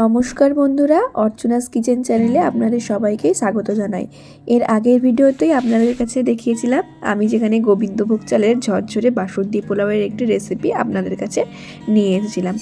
নমস্কার বন্ধুরা, অর্চনাস কিচেন চ্যানেলে আপনাদের সবাইকে স্বাগত জানাই। এর আগের ভিডিওতেই আপনাদের কাছে দেখিয়েছিলাম, আমি যেখানে গোবিন্দভোগ চালের ঝরঝরে বাসন্তী পোলাওয়ের একটি রেসিপি আপনাদের কাছে নিয়ে এসেছিলাম।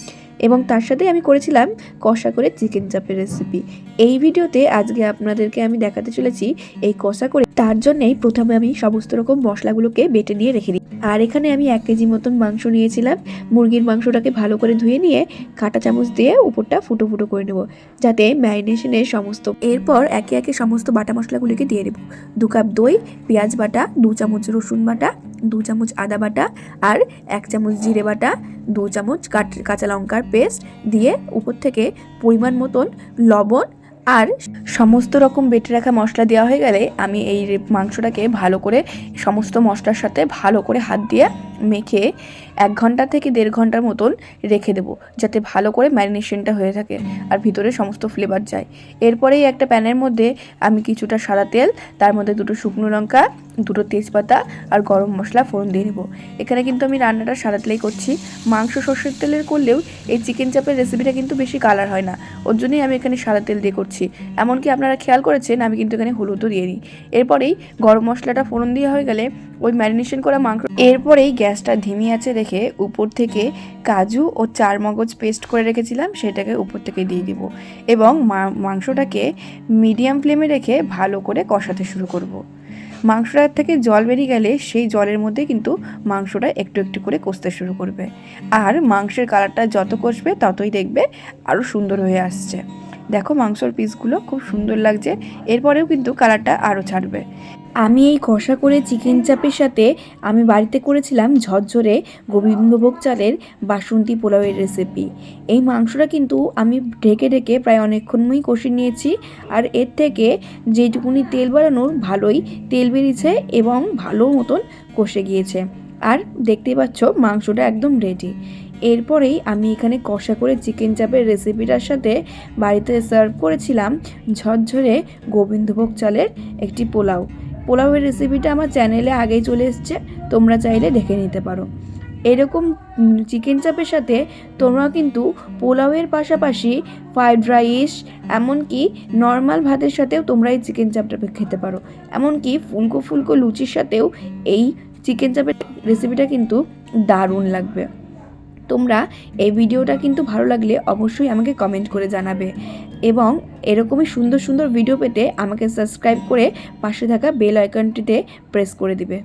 এবং তার সাথে আমি করেছিলাম কষা করে চিকেন চাপের রেসিপি এই ভিডিওতে আজকে আপনাদেরকে আমি দেখাতে চলেছি এই কষা করে। তার জন্যেই প্রথমে আমি সমস্ত রকম মশলাগুলোকে বেটে নিয়ে রেখে দিই। আর এখানে আমি এক কেজি মতন মাংস নিয়েছিলাম। মুরগির মাংসটাকে ভালো করে ধুয়ে নিয়ে কাঁটা চামচ দিয়ে উপরটা ফুটো ফুটো করে নেব, যাতে ম্যারিনেশনের সমস্ত এরপর একে একে সমস্ত বাটা মশলাগুলিকে দিয়ে দেবো। দু কাপ দই, পেঁয়াজ বাটা, দু চামচ রসুন বাটা, দু চামচ আদা বাটা আর এক চামচ জিরে বাটা, দু চামচ কাঁচা লঙ্কার পেস্ট দিয়ে উপর থেকে পরিমাণ মতন লবণ আর সমস্ত রকম বেটে রাখা মশলা দেওয়া হয়ে গেলে আমি এই মাংসটাকে ভালো করে, সমস্ত মশলার সাথে ভালো করে হাত দিয়ে মেখে এক ঘণ্টা থেকে দেড় ঘণ্টার মতন রেখে দেবো, যাতে ভালো করে ম্যারিনেশনটা হয়ে থাকে আর ভিতরে সমস্ত ফ্লেভার যায়। এরপরেই একটা প্যানের মধ্যে আমি কিছুটা সাদা তেল, তার মধ্যে দুটো শুকনো লঙ্কা, দুটো তেজপাতা আর গরম মশলা ফোড়ন দিয়ে নেব। এখানে কিন্তু আমি রান্নাটা সাদা তেলেই করছি। মাংস সর্ষের তেলের করলেও এই চিকেন চাপের রেসিপিটা কিন্তু বেশি কালার হয় না। ওর জন্যই আমি এখানে সাদা তেল দিয়ে করছি। এমনকি আপনারা খেয়াল করেছেন, আমি কিন্তু এখানে হলুদও দিয়ে নিই এরপরেই গরম মশলাটা ফোড়ন দেওয়া হয়ে গেলে ওই ম্যারিনেশন করা মাংস এরপরেই গ্যাসটা ধিমি আছে রেখে উপর থেকে কাজু ও চার মগজ পেস্ট করে রেখেছিলাম, সেটাকে উপর থেকে দিয়ে দিব এবং মাংসটাকে মিডিয়াম ফ্লেমে রেখে ভালো করে কষাতে শুরু করব। মাংসটার থেকে জল বেরিয়ে গেলে সেই জলের মধ্যে কিন্তু মাংসটা একটু একটু করে কষতে শুরু করবে। আর মাংসের কালারটা যত কষবে ততই দেখবে আরও সুন্দর হয়ে আসছে। দেখো মাংসর পিসগুলো খুব সুন্দর লাগছে, এরপরেও কিন্তু কালারটা আরও ছাড়বে। আমি এই কষা করে চিকেন চাপের সাথে আমি বাড়িতে করেছিলাম ঝরঝরে গোবিন্দভোগ চালের বাসন্তী পোলাওয়ের রেসিপি এই মাংসটা কিন্তু আমি ঢেকে ঢেকে প্রায় অনেকক্ষণই কষিয়ে নিয়েছি আর এর থেকে যেটুকুনি তেল বাড়ানোর ভালোই তেল বেরিয়েছে এবং ভালো মতন কষে গিয়েছে। আর দেখতেই পাচ্ছ মাংসটা একদম রেডি এরপরেই আমি এখানে কষা করে চিকেন চাপের রেসিপিটার সাথে বাড়িতে সার্ভ করেছিলাম ঝরঝরে গোবিন্দভোগ চালের একটি পোলাও। পোলাওয়ের রেসিপিটা আমার চ্যানেলে আগেই চলে এসছে, তোমরা চাইলে দেখে নিতে পারো। এরকম চিকেন চাপের সাথে তোমরা কিন্তু পোলাওয়ের পাশাপাশি ফ্রাইড রাইস এমনকি নর্মাল ভাতের সাথেও তোমরা এই চিকেন চাপটা খেতে পারো। এমনকি ফুলকো ফুলকো লুচির সাথেও এই চিকেন চাপের রেসিপিটা কিন্তু দারুণ লাগবে। তোমরা এই ভিডিওটা কিন্তু ভালো লাগলে অবশ্যই আমাকে কমেন্ট করে জানাবে। এবং এরকমই সুন্দর সুন্দর ভিডিও পেতে আমাকে সাবস্ক্রাইব করে পাশে থাকা বেল আইকনটিতে প্রেস করে দিবে।